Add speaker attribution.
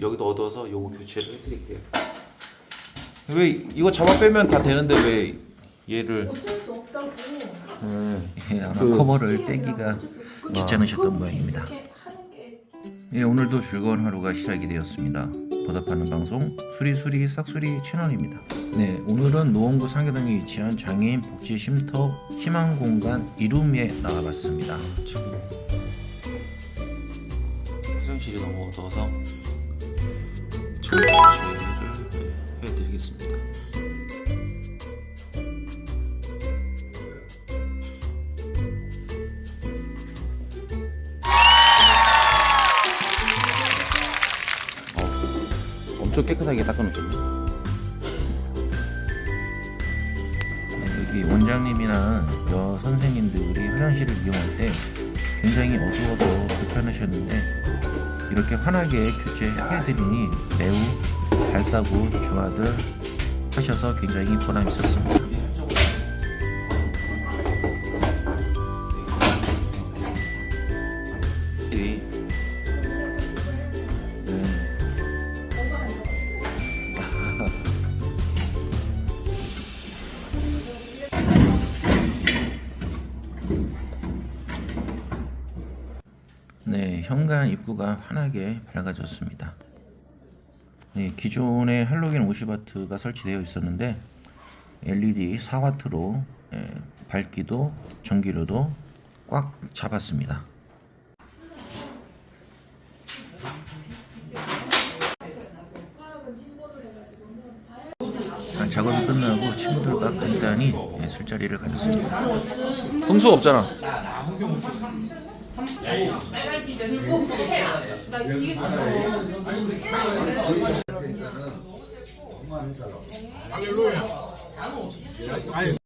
Speaker 1: 여기도 얻어서 요거 교체를 해드릴게요. 왜 이거 잡아 빼면 다 되는데 왜 얘를 어쩔
Speaker 2: 수 없다고.
Speaker 1: 예, 아마 그- 커버를 떼기가 귀찮으셨던 모양입니다. 그렇게
Speaker 2: 하는 게
Speaker 1: 예, 오늘도 즐거운 하루가 시작이 되었습니다. 보답하는 방송 수리수리 싹수리 채널입니다. 네, 오늘은 노원구 상계동에 위치한 장애인 복지 쉼터 희망 공간 이룸에 나와봤습니다. 지금 화장실이 너무 어두워서 교체를 해드리겠습니다. 엄청 깨끗하게 여기 원장님이나 여 선생님들이 화장실을 이용할 때 굉장히 어두워서 불편하셨는데 이렇게 환하게 교체해드리니 매우 밝다고 좋아들 하셔서 굉장히 보람 있었습니다. 네, 현관 입구가 환하게 밝아졌습니다. 네, 기존에 할로겐 50와트가 설치되어 있었는데 LED 4와트로 예, 밝기도 전기료도 꽉 잡았습니다. 아, 작업이 끝나고 친구들과 간단히 예, 술자리를 가졌습니다. 흥수 없잖아. 말고 빨간띠 면을 꼭 해야 돼. 나 이게 진짜. 엄마 해달라고. 할렐루야. 아니